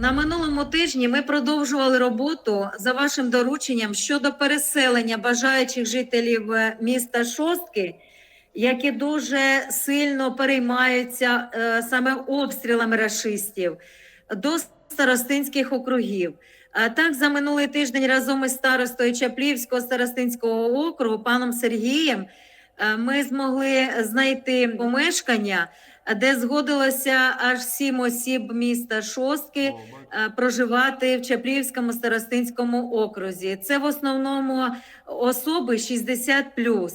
На минулому тижні ми продовжували роботу за вашим дорученням щодо переселення бажаючих жителів е, міста Шостки, які дуже сильно переймаються е, саме обстрілами рашистів до старостинських округів. Е, Так, за минулий тиждень разом із старостою Чаплівського старостинського округу паном Сергієм е, ми змогли знайти помешкання, де згодилося аж сім осіб міста Шостки е, проживати в Чаплівському старостинському окрузі. Це в основному особи 60+.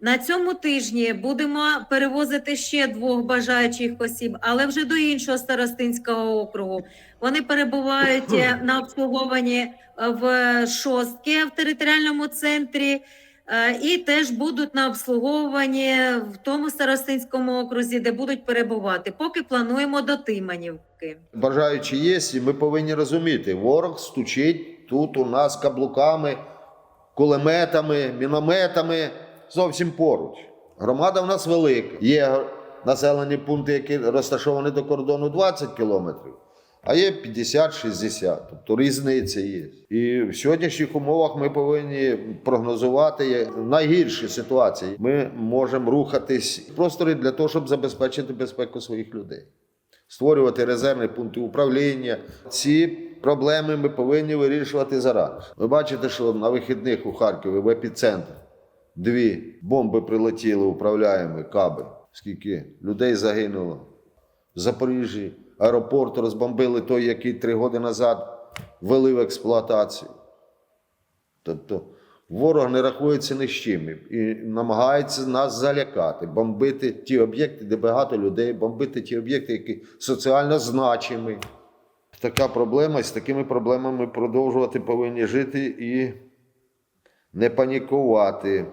На цьому тижні будемо перевозити ще двох бажаючих осіб, але вже до іншого старостинського округу. Вони перебувають е, на обслуговуванні в шостки в територіальному центрі. Е, І теж будуть на обслуговуванні в тому старостинському окрузі, де будуть перебувати. Поки плануємо до Тиманівки. Бажаючи є, і ми повинні розуміти, ворог стучить тут у нас каблуками, кулеметами, мінометами зовсім поруч. Громада в нас велика. Є населені пункти, які розташовані до кордону 20 кілометрів, а є 50-60. Тобто різниця є. І в сьогоднішніх умовах ми повинні прогнозувати найгірші ситуації. Ми можемо рухатись в просторі для того, щоб забезпечити безпеку своїх людей створювати резервні пункти управління. Ці проблеми ми повинні вирішувати зараз. Ви бачите, що на вихідних у Харкові в епіцентр дві бомби прилетіли, управляємо каби. Скільки людей загинуло. В Запоріжжі аеропорт розбомбили той, який три роки назад ввели в експлуатацію. Тобто ворог не рахується ні з чим і намагається нас залякати, бомбити ті об'єкти, де багато людей, бомбити ті об'єкти, які соціально значимі. Така проблема, і з такими проблемами продовжувати повинні жити і не панікувати.